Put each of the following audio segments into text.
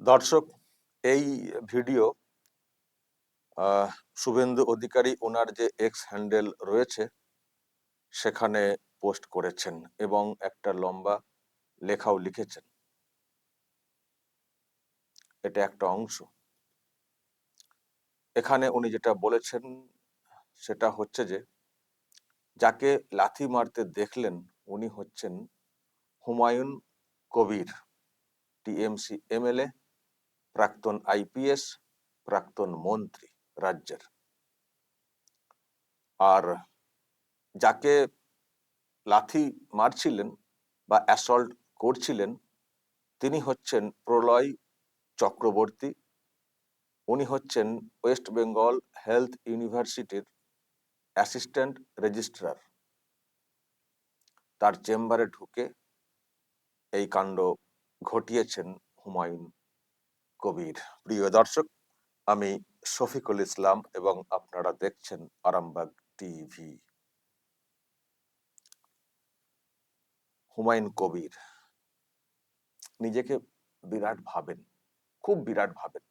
দর্শক, এই ভিডিও শুভেন্দু অধিকারী ওনার যে এক্স হ্যান্ডেল রয়েছে, সেখানে পোস্ট করেছেন এবং একটা লম্বা লেখাও লিখেছেন। এটা একটা অংশ। এখানে উনি যেটা বলেছেন, সেটা হচ্ছে যে, যাকে লাথি মারতে দেখলেন, উনি হচ্ছেন হুমায়ুন কবির, টিএমসি এমএলএ। প্রাক্তন আইপিএস, প্রাক্তন মন্ত্রী রাজ্যের। আর যাকে লাথি মারছিলেন বা অ্যাসল্ট করছিলেন, তিনি হচ্ছেন প্রলয় চক্রবর্তী। উনি হচ্ছেন ওয়েস্ট বেঙ্গল হেলথ ইউনিভার্সিটির অ্যাসিস্ট্যান্ট রেজিস্ট্রার। তার চেম্বারে ঢুকে এই কাণ্ড ঘটিয়েছেন হুমায়ুন কবির। প্রিয় দর্শক, আমি শফিকুল ইসলাম এবং আপনারা দেখছেন আরামবাগ টিভি। হুমায়ুন কবির, নিজেকে বিরাট ভাবেন, খুব বিরাট ভাবেন।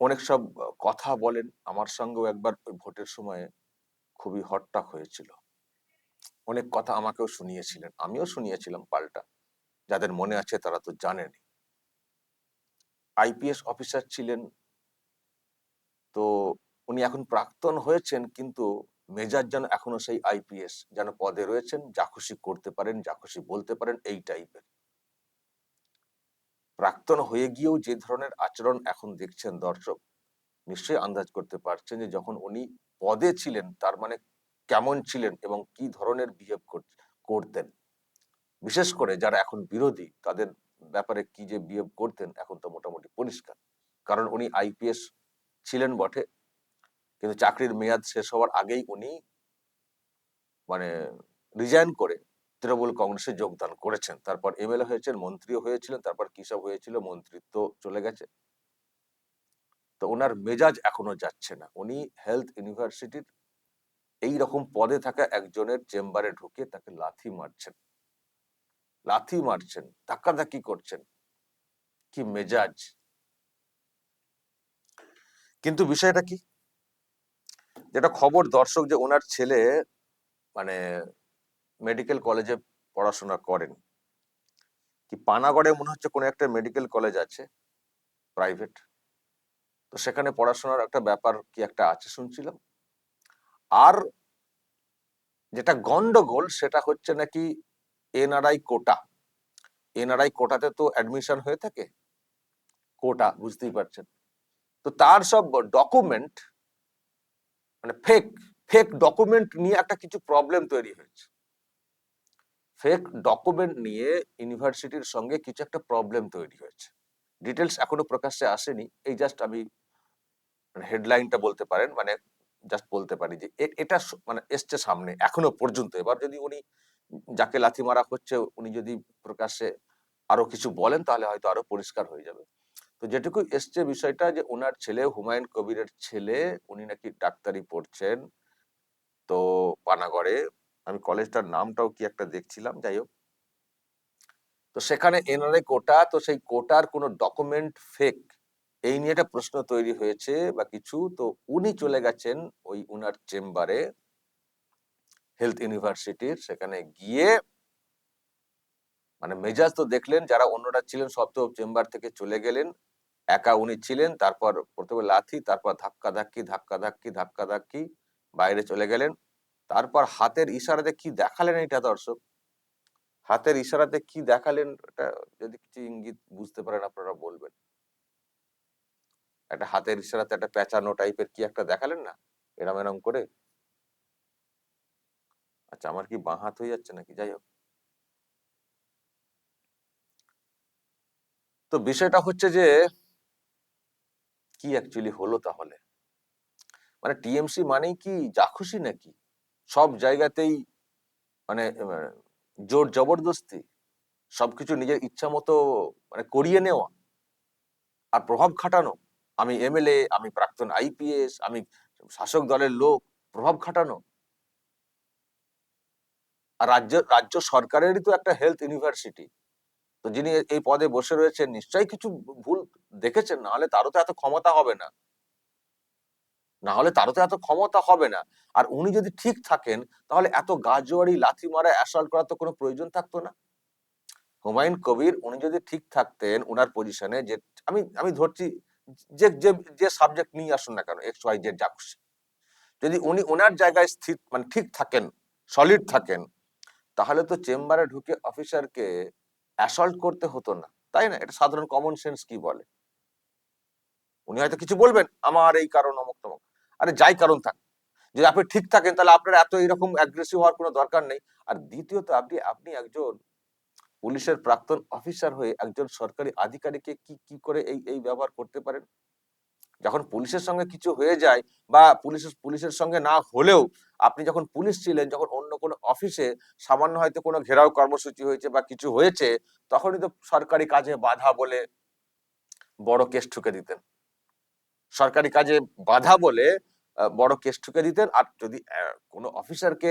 অনেক সব কথা বলেন, আমার সঙ্গেও একবার ওই ভোটের সময়ে খুবই হট্টাক হয়েছিল। অনেক কথা আমাকেও শুনিয়েছিলেন, আমিও শুনিয়েছিলাম পাল্টা। যাদের মনে আছে তারা তো জানেনি আইপিএস অফিসার ছিলেন। তো উনি এখন প্রাক্তন হয়েছেন, কিন্তু মেজাজ যেন এখনও সেই আইপিএস, যেন পদে রয়েছেন, যা খুশি করতে পারেন, যা খুশি বলতে পারেন, এই টাইপের। প্রাক্তন হয়ে গিয়েও যে ধরনের আচরণ এখন দেখছেন দর্শক, নিশ্চয়ই আন্দাজ করতে পারছেন যে যখন উনি পদে ছিলেন, তার মানে কেমন ছিলেন এবং কি ধরনের বিহেভ করতেন। বিশেষ করে যারা এখন বিরোধী, তাদের ব্যাপারে কি যে বিহেভ করতেন এখন তো মোটামুটি পরিষ্কার। কারণ উনি আইপিএস ছিলেন বটে, কিন্তু চাকরির মেয়াদ শেষ হওয়ার আগেই উনি মানে রিজাইন করে তৃণমূল কংগ্রেসে যোগদান করেছেন। তারপর এমএলএ হয়েছেন, মন্ত্রীও হয়েছিলেন, তারপর কি সব হয়েছিল, মন্ত্রিত্ব চলে গেছে। তো ওনার মেজাজ এখনও যাচ্ছে না। উনি হেলথ ইউনিভার্সিটির এই রকম পদে থাকা একজনের চেম্বারে ঢুকে তাকে লাথি মারছেন। লাথি মারছেন, ধাক্কাধাক্কি করছেন। কি মেজাজ। কিন্তু বিষয়টা কি? যেটা খবর দর্শক যে ওনার ছেলে মানে মেডিকেল কলেজে পড়াশোনা করেন। কি পানাগড়ে মনে হচ্ছে কোনো একটা মেডিকেল কলেজ আছে? প্রাইভেট তো সেখানে পড়াশোনার একটা ব্যাপার কি একটা আছে শুনছিলাম। আর যেটা গন্ডগোল সেটা হচ্ছে নাকি এনআরআই কোটা। এনআরআই কোটাতে তো অ্যাডমিশন হয়ে থাকে? কোটা, বুঝতেই পারছেন। তো তার সব ডকুমেন্ট মানে ফেক ফেক ডকুমেন্ট নিয়ে একটা কিছু প্রবলেম তৈরি হয়েছে। ফেক ডকুমেন্ট নিয়ে ইউনিভার্সিটির সঙ্গে কিছু একটা প্রবলেম তৈরি হয়েছে। ডিটেলস এখনও প্রকাশ্যে আসেনি। এই জাস্ট আমি হেডলাইনটা বলতে পারেন মানে জাস্ট বলতে পারি যে এটা মানে এসছে সামনে, এখনও পর্যন্ত। এবার যদি উনি যাকে লাথি মারা হচ্ছে, উনি যদি প্রকাশ্যে আরও কিছু বলেন, তাহলে হয়তো আরও পরিষ্কার হয়ে যাবে। তো যেটুকু এসছে বিষয়টা যে ওনার ছেলে, হুমায়ুন কবিরের ছেলে, উনি নাকি ডাক্তারি পড়ছেন। তো পানাগড়ে, আমি কলেজটার নামটাও কি একটা দেখছিলাম, যাই হোক। তো সেখানে এনআরআই কোটা, তো সেই কোটার কোনো ডকুমেন্ট ফেক, এই নিয়ে একটা প্রশ্ন তৈরি হয়েছে বা কিছু। তো উনি চলে গেছেন ওই উনার চেম্বারে। হেলথ ইউনিভার্সিটির সেখানে গিয়ে মানে মেজাজ তো দেখলেন, যারা অন্যরা ছিলেন সব তো চেম্বার থেকে চলে গেলেন, একা উনি ছিলেন, তারপর প্রথমে লাথি, তারপর ধাক্কা ধাক্কি ধাক্কা ধাক্কি ধাক্কা ধাক্কি, বাইরে চলে গেলেন। তারপর হাতের ইশারাতে কি দেখালেন এটা দর্শক? হাতের ইশারাতে কি দেখালেন এটা যদি কিছু ইঙ্গিত বুঝতে পারেন আপনারা বলবেন। একটা হাতের ইশারাতে একটা পেঁচানো টাইপের কি একটা দেখালেন না? এরম এরম করে? আচ্ছা আমার কি বাঁ হাত হয়ে যাচ্ছে নাকি? যাই হোক। তো বিষয়টা হচ্ছে যে, কি অ্যাকচুয়ালি হলো তাহলে? মানে টিএমসি মানেই কি যা খুশি নাকি? সব জায়গাতেই মানে জোর জবরদস্তি, সবকিছু নিজের ইচ্ছা মতো মানে করিয়ে নেওয়া আর প্রভাব খাটানো। আমি এমএলএ, আমি প্রাক্তন আইপিএস, আমি শাসক দলের লোক, প্রভাব খাটানো। আর রাজ্য রাজ্য সরকারেরই তো একটা হেলথ ইউনিভার্সিটি তো যিনি এই পদে বসে রয়েছেন, নিশ্চয়ই কিছু ভুল দেখেছেন, না হলে তারও তো এত ক্ষমতা হবে না। না হলে তারও তো এত ক্ষমতা হবে না। আর উনি যদি ঠিক থাকেন, তাহলে এত গাজোয়ারি লাথি মারা অ্যাসল্ট করার তো কোনো প্রয়োজন থাকতো না। হুমায়ুন কবির, উনি যদি ঠিক থাকতেন ওনার পজিশনে যে, আমি আমি ধরছি, যে যে যে সাবজেক্ট নিয়ে আসুন না কেন এক্স ওয়াই জেড যা খুশি। যদি উনি ওনার জায়গায় স্থির মানে ঠিক থাকেন সলিড থাকেন তাহলে তো চেম্বারে ঢুকে অফিসারকে অ্যাসল্ট করতে হতো না, তাই না? এটা সাধারণ কমন সেন্স কি বলে? উনি হয়তো কিছু বলবেন, আমার এই কারণ অমুক তমুক। আরে যাই কারণ থাক, যদি আপনি ঠিক থাকেন তাহলে আপনার এত এরকম অ্যাগ্রেসিভ হওয়ার কোনো দরকার নেই। আর দ্বিতীয়ত, আপনি আপনি একজন পুলিশের প্রাক্তন অফিসার হয়ে একজন সরকারি আধিকারিককে কি কি করে এই এই ব্যবহার করতে পারেন? যখন পুলিশের সঙ্গে কিছু হয়ে যায় বা পুলিশের পুলিশের সঙ্গে না হলেও আপনি যখন পুলিশ ছিলেন, যখন কোনো অফিসে সামান্য হয়তো কোনো ঘেরাও কর্মসূচি হয়েছে বা কিছু হয়েছে, তখনই তো সরকারি কাজে বাধা বলে বড় কেস ঠুকে দিতেন। সরকারি কাজে বাধা বলে বড় কেস ঠুকে দিতেন। আর যদি কোনো অফিসারকে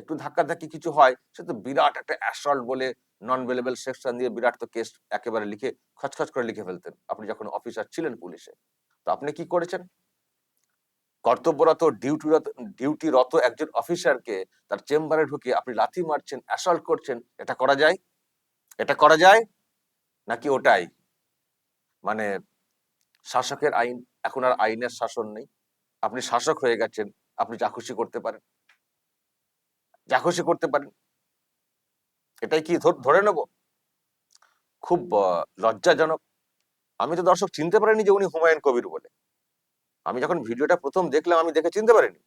একটু ধাক্কাধাক্কি কিছু হয়, সে তো বিরাট একটা অ্যাসল্ট বলে নন ভেলেবেল সেকশন দিয়ে বিরাট তো কেস একেবারে লিখে, খচখচ করে লিখে ফেলতেন। আপনি যখন অফিসার ছিলেন পুলিশে, তো আপনি কি করেছেন? কর্তব্যরত ডিউটিরত ডিউটিরত একজন অফিসারকে তার চেম্বারে ঢুকে আপনি লাথি মারছেন, অ্যাসল্ট করছেন, এটা করা যায়? এটা করা যায়? নাকি ওটাই? মানে শাসকের আইন, এখন আর আইনের শাসন নেই। আপনি শাসক হয়ে গেছেন, আপনি যা খুশি করতে পারেন। যা খুশি করতে পারেন। এটাই কি ধর- নেব? খুব লজ্জাজনক। আমি তো দর্শক চিনতে পারিনি যে উনি হুমায়ুন কবির বলে। আমি যখন ভিডিওটা প্রথম দেখলাম, আমি দেখে চিনতে পারিনি।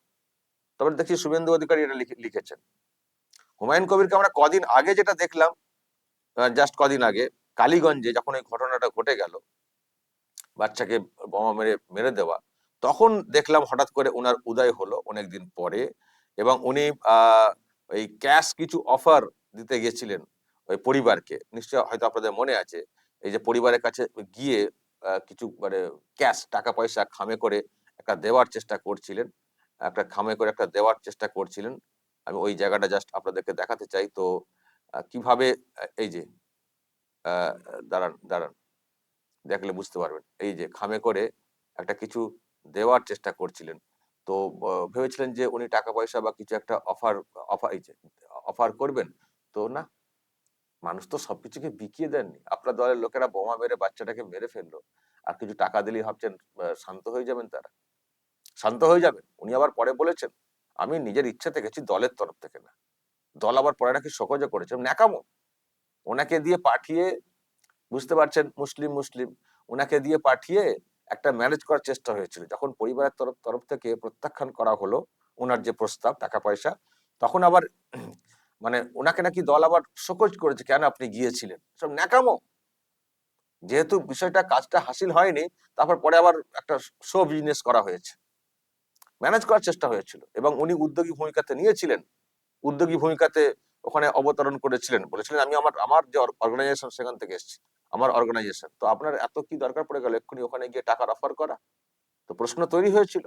তবে দেখছি শুভেন্দু অধিকারী এটা লিখে- লিখেছেন। হুমায়ুন কবিরকে আমরা কদিন আগে যেটা দেখলাম জাস্ট কদিন আগে, কালীগঞ্জে যখন এই ঘটনাটা ঘটে গেল, বাচ্চাকে বোমা মেরে মেরে দেওয়া, তখন দেখলাম হঠাৎ করে ওনার উদয় হলো অনেকদিন পরে এবং উনি ওই ক্যাশ কিছু অফার দিতে গেছিলেন ওই পরিবারকে। নিশ্চয় হয়তো আপনাদের মনে আছে, এই যে পরিবারের কাছে গিয়ে কিছু মানে ক্যাশ টাকা পয়সা খামে করে একটা দেওয়ার চেষ্টা করছিলেন। একটা খামে করে একটা দেওয়ার চেষ্টা করছিলেন। আমি ওই জায়গাটা জাস্ট আপনাদেরকে দেখাতে চাই। তো কীভাবে এই যে দাঁড়ান দাঁড়ান। দেখলে বুঝতে পারবেন। এই যে, খামে করে একটা কিছু দেওয়ার চেষ্টা করছিলেন। তো ভেবেছিলেন যে উনি টাকা পয়সা বা কিছু একটা অফার অফার অফার করবেন। তো না মানুষ তো সবকিছুকে বিকিয়ে দেননি। আপনার দলের লোকেরা বোমা মেরে বাচ্চাটাকে মেরে ফেলল। আর কিছু টাকা দিলেই ভাবছেন শান্ত হয়ে যাবেন তারা। শান্ত হয়ে যাবেন। উনি আবার পরে বলেছেন, আমি নিজের ইচ্ছাতে গেছি দলের তরফ থেকে না। দল আবার পরে নাকি সকজে করেছে। ন্যাকামো। ওনাকে দিয়ে পাঠিয়ে, বুঝতে পারছেন, মুসলিম মুসলিম ওনাকে দিয়ে পাঠিয়ে একটা ম্যানেজ করার চেষ্টা হয়েছিল। যখন পরিবারের তরফ তরফ থেকে প্রত্যাখ্যান করা হলো ওনার যে প্রস্তাব টাকা পয়সা তখন আবার মানে ওনাকে নাকি দল আবার শোকজ করেছে, কেন আপনি গিয়েছিলেন? সব ন্যাকামো। যেহেতু বিষয়টা, কাজটা হাসিল হয়নি, তারপর পরে আবার একটা শো বিজনেস করা হয়েছে। ম্যানেজ করার চেষ্টা হয়েছিল এবং উনি উদ্যোগী ভূমিকাতে নিয়েছিলেন। উদ্যোগী ভূমিকাতে ওখানে অবতরণ করেছিলেন। বলেছিলেন, আমি আমার আমার যে অর্গানাইজেশন সেখান থেকে এসেছি, আমার অর্গানাইজেশন তো আপনার এত কি দরকার পড়ে গেল? এক্ষুনি ওখানে গিয়ে টাকার অফার করা? তো প্রশ্ন তৈরি হয়েছিল।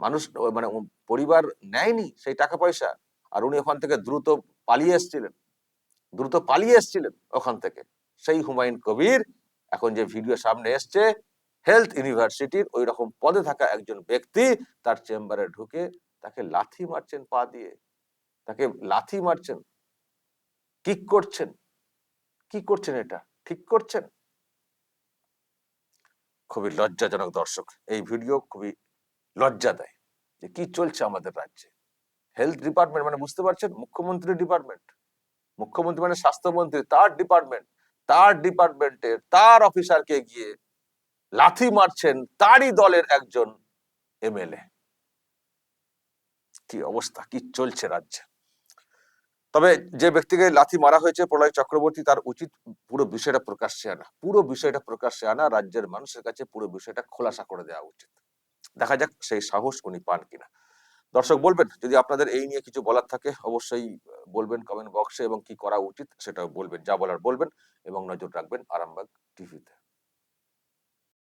মানুষ মানে পরিবার নেয়নি সেই টাকা পয়সা। আর উনি ওখান থেকে দ্রুত পালিয়ে এসেছিলেন। দ্রুত পালিয়ে এসেছিলেন ওখান থেকে। সেই হুমায়ুন কবির এখন যে ভিডিও সামনে এসছে, হেলথ ইউনিভার্সিটির ওই রকম পদে থাকা একজন ব্যক্তি তার চেম্বারে ঢুকে তাকে লাথি মারছেন পা দিয়ে। তাকে লাথি মারছেন। কিক করছেন? কি করছেন এটা? ঠিক করছেন? খুবই লজ্জাজনক দর্শক। এই ভিডিও খুবই লজ্জা দেয় যে কি চলছে আমাদের রাজ্যে। হেলথ ডিপার্টমেন্ট মানে বুঝতে পারছেন? মুখ্যমন্ত্রীর ডিপার্টমেন্ট মুখ্যমন্ত্রী মানে স্বাস্থ্যমন্ত্রী, তার ডিপার্টমেন্ট তার ডিপার্টমেন্টের তার অফিসারকে গিয়ে লাথি মারছেন তারই দলের একজন এমএলএ কি অবস্থা, কি চলছে রাজ্যে? তবে যে ব্যক্তিকে লাথি মারা হয়েছে, প্রলয় চক্রবর্তী, তার উচিত পুরো বিষয়টা প্রকাশ্যে আনা। পুরো বিষয়টা প্রকাশ্যে আনা, রাজ্যের মানুষের কাছে পুরো বিষয়টা খোলাসা করে দেওয়া উচিত। দেখা যাক সেই সাহস উনি পান কিনা। দর্শক বলবেন, যদি আপনাদের এই নিয়ে কিছু বলার থাকে, অবশ্যই বলবেন কমেন্ট বক্সে এবং কি করা উচিত সেটা বলবেন, যা বলার বলবেন এবং নজর রাখবেন আরামবাগ টিভিতে